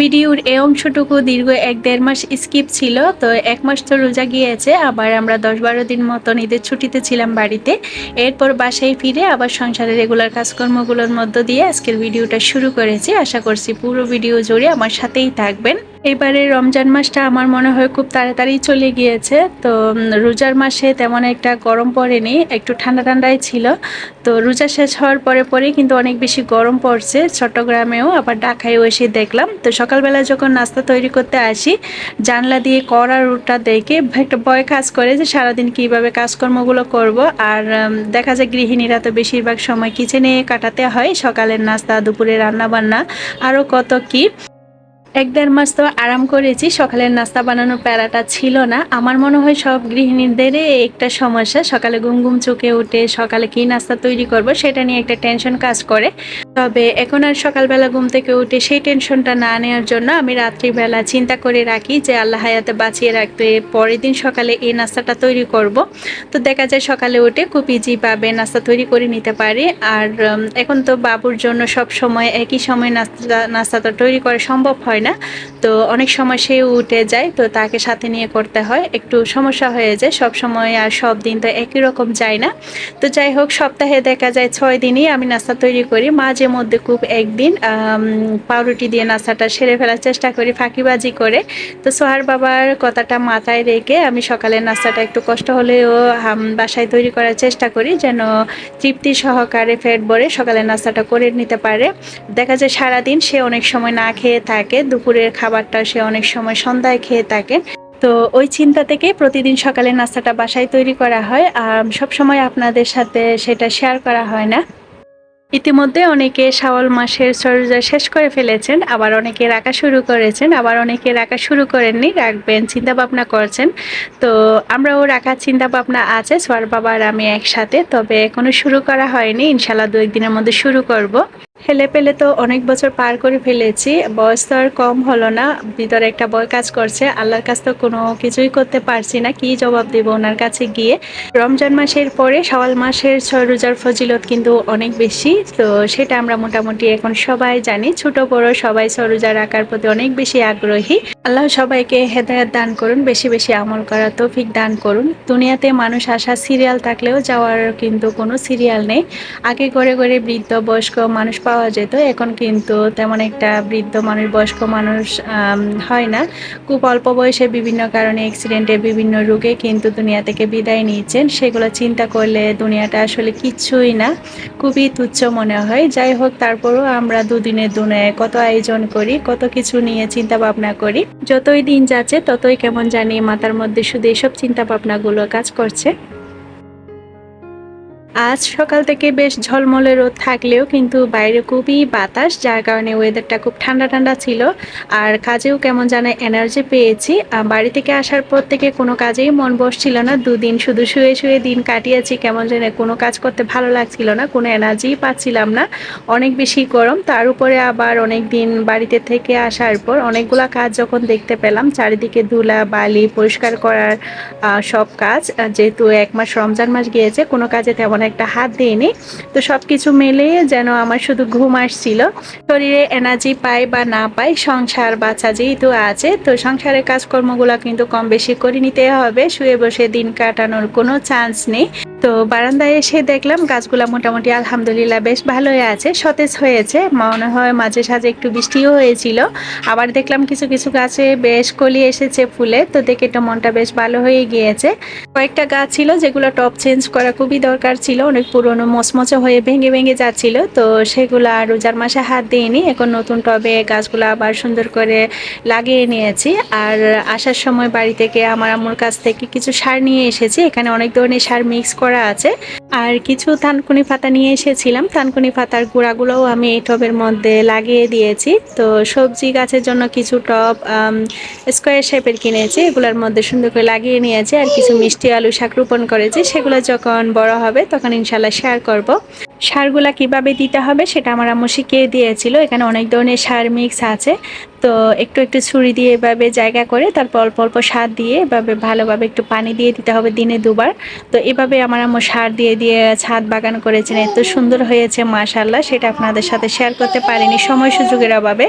ভিডিওর এই অংশটুকু দীর্ঘ এক দেড় মাস স্কিপ ছিল, তো এক মাস তো রোজা গিয়েছে। আবার আমরা দশ বারো দিন মতন ঈদের ছুটিতে ছিলাম বাড়িতে। এরপর বাসায় ফিরে আবার সংসারের রেগুলার কাজকর্মগুলোর মধ্য দিয়ে আজকের ভিডিওটা শুরু করেছি। আশা করছি পুরো ভিডিও জুড়ে আমার সাথেই থাকবেন। এবারে রমজান মাসটা আমার মনে হয় খুব তাড়াতাড়ি চলে গিয়েছে। তো রোজার মাসে তেমন একটা গরম পড়েনি, একটু ঠান্ডা ঠান্ডাই ছিল। তো, রোজা শেষ হওয়ার পরে পরে কিন্তু অনেক বেশি গরম পড়ছে। চট্টগ্রামেও, আবার ঢাকায়ও এসে দেখলাম। তো, সকালবেলা যখন নাস্তা তৈরি করতে আসি, জানলা দিয়ে করা রুটটা দেখে একটা ভয় কাজ করে যে সারাদিন কীভাবে কাজকর্মগুলো করব। আর দেখা যায় গৃহিণীরা তো বেশিরভাগ সময় কিচেনে কাটাতে হয়, সকালের নাস্তা দুপুরে রান্না বান্না আরও কত কি। এক দেড় মাস তো আরাম করেছি। সকালের নাস্তা বানানোর প্যারাটা ছিল না। আমার মনে হয় সব গৃহিণীদেরই একটা সমস্যা। সকালে ঘুম ঘুম চোখে উঠে সকালে কি নাস্তা তৈরি করব সেটা নিয়ে একটা টেনশন কাজ করে। তবে এখন আর সকালবেলা ঘুম থেকে উঠে সেই টেনশনটা না নেওয়ার জন্য আমি রাত্রিবেলা চিন্তা করে রাখি যে আল্লাহ হায়াতে বাঁচিয়ে রাখতে পরের দিন সকালে এই নাস্তাটা তৈরি করব। তো দেখা যায় সকালে উঠে খুব ইজিভাবে নাস্তা তৈরি করে নিতে পারি। আর এখন তো বাবুর জন্য সব সময় একই সময় নাস্তা, নাস্তাটা তৈরি করা সম্ভব হয় না। তো অনেক সময় সে উঠে যায়, তো তাকে সাথে নিয়ে করতে হয়। একটু সমস্যা হয়ে যায়, সব সময় আর সব দিন তো একই রকম যায় না। তো যাই হোক, সপ্তাহে দেখা যায় ছয় দিনই আমি নাস্তা তৈরি করি। মাঝে মধ্যে খুব একদিন পাউরুটি দিয়ে নাস্তাটা সেরে ফেলার চেষ্টা করি, ফাঁকিবাজি করে। তো সোহার বাবার কথাটা মাথায় রেখে আমি সকালের নাস্তাটা একটু কষ্ট হলেও বাসায় তৈরি করার চেষ্টা করি যেন তৃপ্তি সহকারে ফেট ভরে সকালের নাস্তাটা করে নিতে পারে। দেখা যায় সারাদিন সে অনেক সময় না খেয়ে থাকে, দুপুরের খাবারটা সে অনেক সময় সন্ধ্যায় খেয়ে থাকে। তো ওই চিন্তা থেকে প্রতিদিন সকালে নাস্তাটা বাসায় তৈরি করা হয়। আর সব সময় আপনাদের সাথে সেটা শেয়ার করা হয় না। ইতিমধ্যে অনেকে শাওয়াল মাসের সরজা শেষ করে ফেলেছেন, আবার অনেকে রাখা শুরু করেছেন, আবার অনেকে রাখা শুরু করেননি, রাখবেন চিন্তা ভাবনা করছেন। তো আমরাও রাখার চিন্তা ভাবনা আছে, সোয়ার বাবা আর আমি একসাথে, তবে এখনও শুরু করা হয়নি, ইনশাল্লাহ দু একদিনের মধ্যে শুরু করব। হেলে পেলে তো অনেক বছর পার করে ফেলেছি। বয়স তো আর কম হলো না। ভিতরে একটা বয় কাজ করছে। আল্লাহর কাছ তো কোনো কিছুই করতে পারছি না। কি জবাব দেব ওনার কাছে গিয়ে? রমজান মাসের পরে সওয়াল মাসের ছয় রোজার ফজিলত কিন্তু অনেক বেশি। তো সেটা আমরা মোটামুটি এখন সবাই জানি। ছোট বড় সবাই ছয় রোজার রাখার প্রতি অনেক বেশি আগ্রহী। আল্লাহ সবাইকে হেদায়ত দান করুন, বেশি বেশি আমল করার তৌফিক দান করুন। দুনিয়াতে মানুষ আসা সিরিয়াল থাকলেও যাওয়ার কিন্তু কোনো সিরিয়াল নেই। আগে ঘরে ঘরে বৃদ্ধ, বয়স্ক মানুষ পাওয়া যেত, এখন কিন্তু তেমন একটা বৃদ্ধ মানুষ, বয়স্ক মানুষ হয় না। খুব অল্প বয়সে বিভিন্ন কারণে অ্যাক্সিডেন্টে বিভিন্ন রোগে কিন্তু দুনিয়া থেকে বিদায় নিয়েছেন। সেগুলো চিন্তা করলে দুনিয়াটা আসলে কিচ্ছুই না, খুবই তুচ্ছ মনে হয়। যাই হোক, তারপরও আমরা দুদিনের দুনে কত আয়োজন করি, কত কিছু নিয়ে চিন্তা ভাবনা করি। যতই দিন যাচ্ছে ততই কেমন জানি মাথার মধ্যে শুধু এসব চিন্তা ভাবনাগুলো কাজ করছে। আজ সকাল থেকে বেশ ঝলমলে রোদ থাকলেও কিন্তু বাইরে খুবই বাতাস, যার কারণে ওয়েদারটা খুব ঠান্ডা ঠান্ডা ছিল। আর কাজেও কেমন জানে এনার্জি পেয়েছি। বাড়ি থেকে আসার পর থেকে কোনো কাজেই মন বসছিল না। দুদিন শুধু শুয়ে শুয়ে দিন কাটিয়েছি। কেমন জানে কোনো কাজ করতে ভালো লাগছিল না, কোনো এনার্জিই পাচ্ছিলাম না। অনেক বেশি গরম। তার উপরে আবার অনেক দিন বাড়িতে থেকে আসার পর অনেকগুলা কাজ যখন দেখতে পেলাম, চারিদিকে ধুলা, বালি পরিষ্কার করার সব কাজ। যেহেতু এক মাস রমজান মাস গিয়েছে, কোনো কাজে তেমন একটা হাত দিয়ে নিই তো সব কিছু মেলে যেন আমার শুধু ঘুম আসছিল। শরীরে এনার্জি পাই বা না পাই, সংসার বাচ্চা যেহেতু আছে, তো সংসারের কাজকর্মগুলো কিন্তু কম বেশি করে নিতে হবে। শুয়ে বসে দিন কাটানোর কোনো চান্স নেই। তো বারান্দায় এসে দেখলাম গাছগুলা মোটামুটি আলহামদুলিল্লাহ বেশ ভালোই আছে, সতেজ হয়েছে। মনে হয় মাঝে সাঝে একটু বৃষ্টিও হয়েছিল। আবার দেখলাম কিছু কিছু গাছে বেশ কলি এসেছে ফুলে, তো দেখে তো মনটা বেশ ভালো হয়ে গিয়েছে। কয়েকটা গাছ ছিল যেগুলো টপ চেঞ্জ করা খুবই দরকার ছিল, অনেক পুরনো মচমচে হয়ে ভেঙে ভেঙে যাচ্ছিল, তো সেগুলো আর রোজার মাসে হাত দিইনি। এখন নতুন টবে গাছগুলো আবার সুন্দর করে লাগিয়ে নিয়েছি। আর আসার সময় বাড়ি থেকে আমার আম্মুর কাছ থেকে কিছু সার নিয়ে এসেছি। এখানে অনেক ধরনের সার মিক্স আছে। আর কিছু থানকুনি পাতা নিয়ে এসেছিলাম। থানকুনি পাতার গুঁড়াগুলোও আমি এই টবের মধ্যে লাগিয়ে দিয়েছি। তো সবজি গাছের জন্য কিছু টব স্কোয়ার শেপের কিনেছি। এগুলোর মধ্যে সুন্দর করে লাগিয়ে নিয়েছি। আর কিছু মিষ্টি আলু শাক রোপণ করেছি। সেগুলো যখন বড় হবে তখন ইনশাল্লাহ শেয়ার করব। সারগুলা কীভাবে দিতে হবে সেটা আমার আম্মু শিখিয়ে দিয়েছিল। এখানে অনেক ধরনের সার মিক্স আছে। তো একটু একটু ছুরি দিয়ে এভাবে জায়গা করে তারপর অল্প অল্প সার দিয়ে এভাবে ভালোভাবে একটু পানি দিয়ে দিতে হবে দিনে দুবার। তো এভাবে আমার আম্মু সার দিয়ে দিয়ে ছাদ বাগান করেছেন, এত সুন্দর হয়েছে মাশাল্লাহ সেটা আপনাদের সাথে শেয়ার করতে পারিনি সময় সুযোগের অভাবে।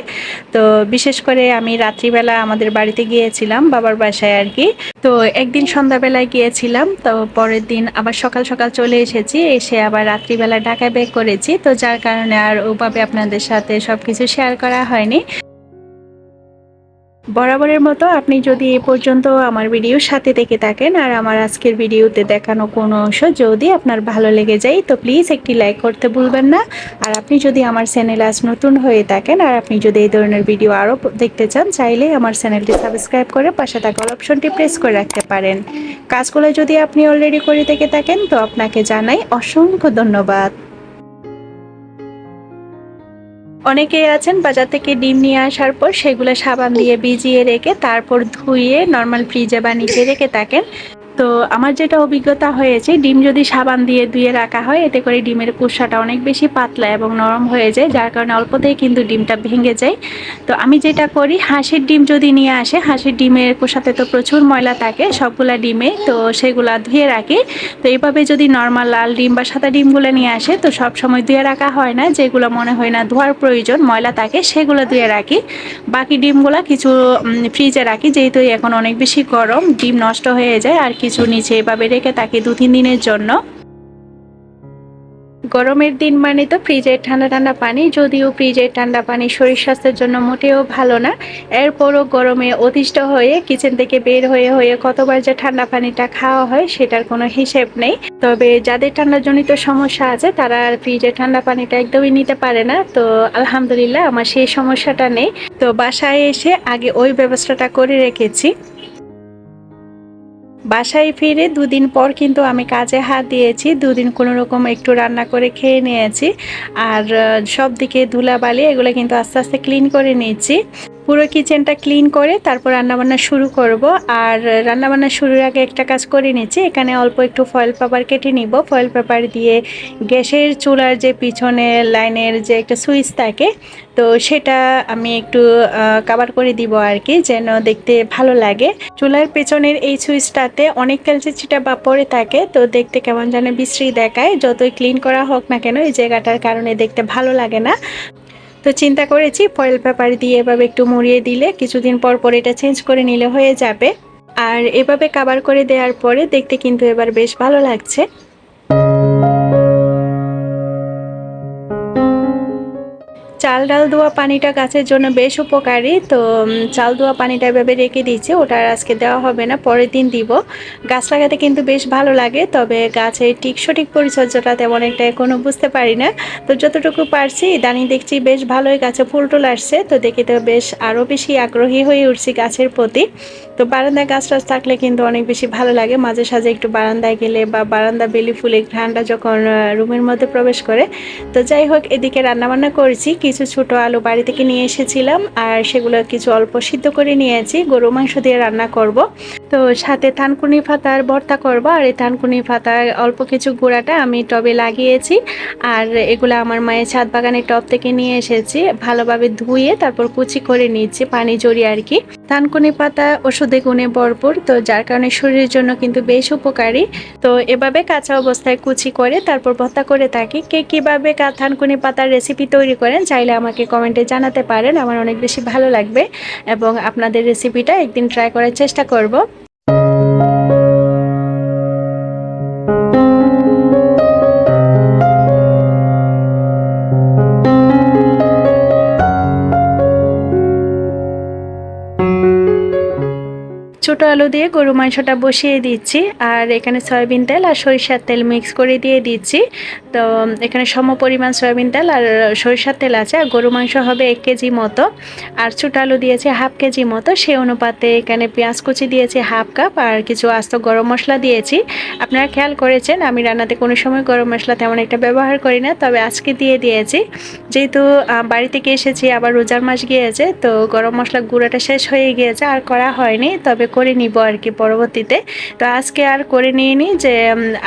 তো বিশেষ করে আমি রাত্রিবেলা আমাদের বাড়িতে গিয়েছিলাম বাবার বাসায় আর কি তো একদিন সন্ধ্যাবেলায় গিয়েছিলাম, তো পরের দিন আবার সকাল সকাল চলে এসেছি, এসে আবার রাত্রিবেলা ঢাকায় বের করেছি। তো যার কারণে আর ওভাবে আপনাদের সাথে সব কিছু শেয়ার করা হয়নি। বরাবরের মতো আপনি যদি এ পর্যন্ত আমার ভিডিওর সাথে দেখে থাকেন আর আমার আজকের ভিডিওতে দেখানো কোনো অংশ যদি আপনার ভালো লেগে যায়, তো প্লিজ একটি লাইক করতে ভুলবেন না। আর আপনি যদি আমার চ্যানেল আজ নতুন হয়ে থাকেন আর আপনি যদি এই ধরনের ভিডিও আরও দেখতে চান, চাইলে আমার চ্যানেলটি সাবস্ক্রাইব করে পাশে থাকা অপশনটি প্রেস করে রাখতে পারেন। কাজগুলো যদি আপনি অলরেডি করে থেকে থাকেন, তো আপনাকে জানাই অসংখ্য ধন্যবাদ। অনেকেই আছেন বাজার থেকে ডিম নিয়ে আসার পর সেগুলো সাবান দিয়ে ভিজিয়ে রেখে তারপর ধুয়ে নর্মাল ফ্রিজে বা নিচে রেখে থাকেন। তো আমার যেটা অভিজ্ঞতা হয়েছে, ডিম যদি সাবান দিয়ে ধুয়ে রাখা হয়, এতে করে ডিমের কুসাটা অনেক বেশি পাতলা এবং নরম হয়ে যায়, যার কারণে অল্পতেই কিন্তু ডিমটা ভেঙে যায়। তো আমি যেটা করি, হাঁসের ডিম যদি নিয়ে আসে, হাঁসের ডিমের কুসাতে তো প্রচুর ময়লা থাকে, সবগুলা ডিমে, তো সেগুলা ধুয়ে রাখি। তো এইভাবে যদি নর্মাল লাল ডিম বা সাদা ডিমগুলো নিয়ে আসে, তো সব সময় ধুয়ে রাখা হয় না, যেগুলো মনে হয় না ধোয়ার প্রয়োজন, ময়লা থাকে, সেগুলো ধুয়ে রাখি। বাকি ডিমগুলো কিছু ফ্রিজে রাখি, যেহেতু এখন অনেক বেশি গরম, ডিম নষ্ট হয়ে যায়, আর কিছু নিচে এভাবে রেখে তাকে দু তিন দিনের জন্য। গরমের দিন মানে তো ফ্রিজের ঠান্ডা ঠান্ডা পানি, যদিও ফ্রিজের ঠান্ডা পানি শরীর স্বাস্থ্যের জন্য মোটেও ভালো না। এরপরও গরমে অতিষ্ঠ হয়ে, কিচেন থেকে বের হয়ে হয়ে কতবার যে ঠান্ডা পানিটা খাওয়া হয় সেটার কোনো হিসেব নেই। তবে যাদের ঠান্ডাজনিত সমস্যা আছে, তারা ফ্রিজের ঠান্ডা পানিটা একদমই নিতে পারে না। তো আলহামদুলিল্লাহ, আমার সেই সমস্যাটা নেই। তো বাসায় এসে আগে ওই ব্যবস্থাটা করে রেখেছি। বাসায় ফিরে দুদিন পর কিন্তু আমি কাজে হাত দিয়েছি। দুদিন কোনো রকম একটু রান্না করে খেয়ে নিয়েছি। আর সব দিকে ধুলাবালি, এগুলো কিন্তু আস্তে আস্তে ক্লিন করে নিয়েছি। পুরো কিচেনটা ক্লিন করে তারপর রান্নাবান্না শুরু করব। আর রান্নাবান্না শুরুর আগে একটা কাজ করে নিচ্ছি। এখানে অল্প একটু ফয়েল পেপার কেটে নিব। ফয়েল পেপার দিয়ে গ্যাসের চুলার যে পিছনে লাইনের যে একটা সুইচ থাকে, তো সেটা আমি একটু কাবার করে দিব আর কি যেন দেখতে ভালো লাগে। চুলার পেছনের এই সুইচটাতে অনেক ক্যালচিচিটা বা পরে থাকে, তো দেখতে কেমন জানে বিশ্রী দেখায়। যতই ক্লিন করা হোক না কেন, এই জায়গাটার কারণে দেখতে ভালো লাগে না। তো চিন্তা করেছি ফয়েল পেপার দিয়ে এভাবে একটু মুড়িয়ে দিলে কিছুদিন পর পর এটা চেঞ্জ করে নিলে হয়ে যাবে। আর এভাবে কাবার করে দেওয়ার পরে দেখতে কিন্তু এবার বেশ ভালো লাগছে। চাল ডাল ধোয়া পানিটা গাছের জন্য বেশ উপকারী। তো চাল ধোয়া পানিটা এভাবে রেখে দিচ্ছি ওটা আর আজকে দেওয়া হবে না, পরের দিন দিব। গাছ লাগাতে কিন্তু বেশ ভালো লাগে, তবে গাছের ঠিক সঠিক পরিচর্যাটা তেমন একটা এখনও বুঝতে পারি না। তো, যতটুকু পারছি, ইদানি দেখছি বেশ ভালোই গাছে ফুল টুল আসছে, তো দেখে তো বেশ আরও বেশি আগ্রহী হয়ে উঠছি গাছের প্রতি। তো, বারান্দায় গাছ টাছ থাকলে কিন্তু অনেক বেশি ভালো লাগে, মাঝে সাঝে একটু বারান্দায় গেলে বা বারান্দা বেলি ফুলে ঘ্রানটা যখন রুমের মধ্যে প্রবেশ করে। তো, যাই হোক, এদিকে রান্নাবান্না করেছি, কিছু ছোট আলু বাড়ি থেকে নিয়ে এসেছিলাম, আর সেগুলো কিছু অল্প সিদ্ধ করে নিয়েছি। গরু মাংস দিয়ে রান্না করব। তো সাথে থানকুনি পাতার ভর্তা করব, আর এই থানকুনি পাতার অল্প কিছু গুঁড়াটা আমি টবে লাগিয়েছি। আর এগুলো আমার মায়ের ছাদ বাগানের টব থেকে নিয়ে এসেছি, ভালোভাবে ধুয়ে তারপর কুচি করে নিচ্ছি পানি জড়িয়ে আর কি। থানকুনি পাতা ওষুধে গুণে ভরপুর, তো যার কারণে শরীরের জন্য কিন্তু বেশ উপকারী। তো এভাবে কাঁচা অবস্থায় কুচি করে তারপর ভর্তা করে থাকি। কে কীভাবে থানকুনি পাতার রেসিপি তৈরি করেন চাইলে আমাকে কমেন্টে জানাতে পারেন, আমার অনেক বেশি ভালো লাগবে। এবং আপনাদের রেসিপিটা একদিন ট্রাই করার চেষ্টা করব। ছোট আলু দিয়ে গরু মাংসটা বসিয়ে দিচ্ছি। আর এখানে সয়াবিন তেল আর সরিষার তেল মিক্স করে দিয়ে দিচ্ছি। তো এখানে সম পরিমাণ সয়াবিন তেল আর সরিষার তেল আছে। আর গরু মাংস হবে এক কেজি মতো। আর ছোট আলু দিয়েছি হাফ কেজি মতো। সেই অনুপাতে এখানে পেঁয়াজ কুচি দিয়েছি হাফ কাপ আর কিছু আস্ত গরম মশলা দিয়েছি। আপনারা খেয়াল করেছেন, আমি রান্নাতে কোনো সময় গরম মশলা তেমন একটা ব্যবহার করি না। তবে আজকে দিয়ে দিয়েছি। যেহেতু বাড়ি থেকে এসেছি, আবার রোজার মাস গিয়েছে, তো গরম মশলা গুঁড়োটা শেষ হয়ে গিয়েছে। আর করা হয়নি, তবে করে নিব আর কি পরবর্তীতে। তো আজকে আর করে নিয়ে নিই যে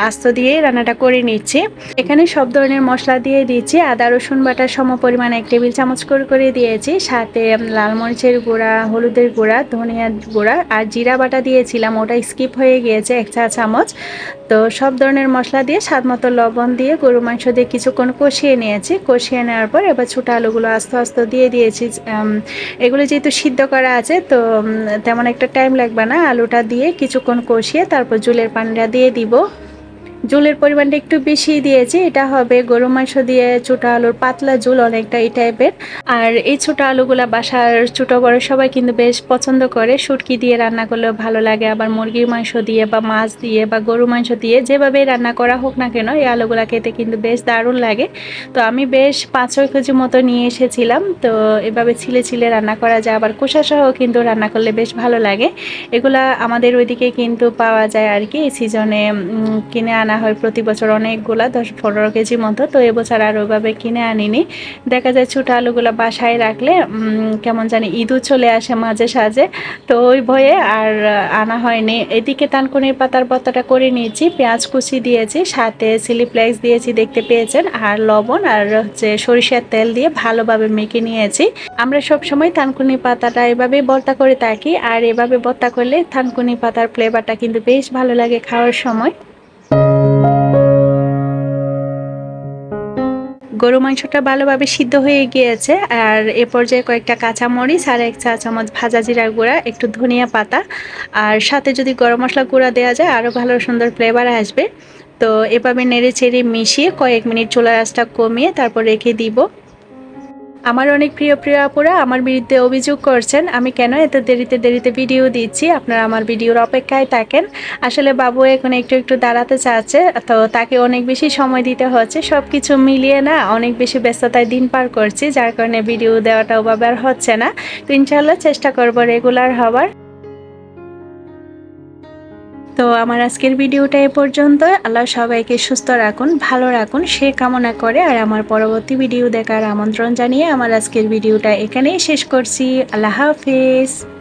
আস্ত দিয়ে রান্নাটা করে নিচ্ছি। এখানে সব ধরনের মশলা দিয়ে দিচ্ছি আদা, রসুন বাটা সম পরিমাণে এক টেবিল চামচ করে করে দিয়েছি। সাথে লাল মরিচের গুঁড়া, হলুদের গুঁড়া ধনিয়ার গুঁড়া আর জিরা বাটা দিয়েছিলাম। ওটা স্কিপ হয়ে গিয়েছে এক চা চামচ। তো সব ধরনের মশলা দিয়ে স্বাদ মতো লবণ দিয়ে গরু মাংস দিয়ে কিছুক্ষণ কষিয়ে নিয়েছি। কষিয়ে নেওয়ার পর এবার ছোটো আলুগুলো আস্তে আস্তে দিয়ে দিয়েছি। এগুলো যেহেতু সিদ্ধ করা আছে, তো তেমন একটা টাইম লাগবে না। আলুটা দিয়ে কিছুক্ষণ কষিয়ে তারপর জুলের পানিটা দিয়ে দিব। জুলের পরিমাণটা একটু বেশি দিয়েছি। এটা হবে গরু মাংস দিয়ে ছোটো আলুর পাতলা জুল অনেকটা এই টাইপের। আর এই ছোটো আলুগুলা বাসার ছোটো বড় সবাই কিন্তু বেশ পছন্দ করে। সুটকি দিয়ে রান্না করলেও ভালো লাগে। আবার মুরগির মাংস দিয়ে বা মাছ দিয়ে বা গরু মাংস দিয়ে যেভাবে রান্না করা হোক না কেন, এই আলুগুলা খেতে কিন্তু বেশ দারুণ লাগে। তো আমি বেশ পাঁচ ছয় কেজি মতো নিয়ে এসেছিলাম। তো এভাবে ছিলে ছিলে রান্না করা যায়। আবার কোষা সহ কিন্তু রান্না করলে বেশ ভালো লাগে। এগুলা আমাদের ওইদিকে কিন্তু পাওয়া যায় আর কি। এই সিজনে কিনে আনা হয় প্রতি বছর অনেকগুলা, দশ পনেরো কেজি মতো। তো এবছর আর ওইভাবে কিনে আনিনি। দেখা যায় ছোটো আলুগুলো বাসায় রাখলে কেমন জানি ইঁদু চলে আসে মাঝে সাঝে। তো ওই ভয়ে আর আনা হয়নি। এদিকে তানকুনির পাতার বত্তাটা করে নিয়েছি, পেঁয়াজ কুচি দিয়েছি, সাথে সিলিপ্লেক্স দিয়েছি, দেখতে পেয়েছেন। আর লবণ আর হচ্ছে সরিষার তেল দিয়ে ভালোভাবে মেখে নিয়েছি। আমরা সব সময় থানকুনি পাতাটা এভাবে বর্তা করে থাকি। আর এভাবে বর্তা করলে থানকুনি পাতার ফ্লেভারটা কিন্তু বেশ ভালো লাগে খাওয়ার সময়। গরু মাংসটা ভালোভাবে সিদ্ধ হয়ে গিয়েছে। আর এ পর্যায়ে কয়েকটা কাঁচামরিচ আর এক চা চামচ ভাজা জিরার গুঁড়া, একটু ধনিয়া পাতা। আর সাথে যদি গরম মশলা গুঁড়া দেওয়া যায়, আরও ভালো সুন্দর ফ্লেভার আসবে। তো এভাবে নেড়ে চেড়ে মিশিয়ে কয়েক মিনিট চোলা রাসটা কমিয়ে তারপর রেখে দিব। আমার অনেক প্রিয় প্রিয় আপুরা আমার বিরুদ্ধে অভিযোগ করছেন, আমি কেন এত দেরিতে দেরিতে ভিডিও দিচ্ছি? আপনারা আমার ভিডিওর অপেক্ষায় থাকেন। আসলে বাবু এখন একটু একটু দাঁড়াতে চাচ্ছে, তো তাকে অনেক বেশি সময় দিতে হচ্ছে। সব কিছু মিলিয়ে না অনেক বেশি ব্যস্ততায় দিন পার করছি, যার কারণে ভিডিও দেওয়াটা ওভাবে হচ্ছে না। তো ইনশাল্লাহ চেষ্টা করব রেগুলার হবার তো আমার আজকের ভিডিওটা এ পর্যন্ত আল্লাহ সবাইকে সুস্থ রাখুন, ভালো রাখুন, সে কামনা করে। আর আমার পরবর্তী ভিডিও দেখার আমন্ত্রণ জানিয়ে আমার আজকের ভিডিওটা এখানেই শেষ করছি। আল্লাহ হাফিজ।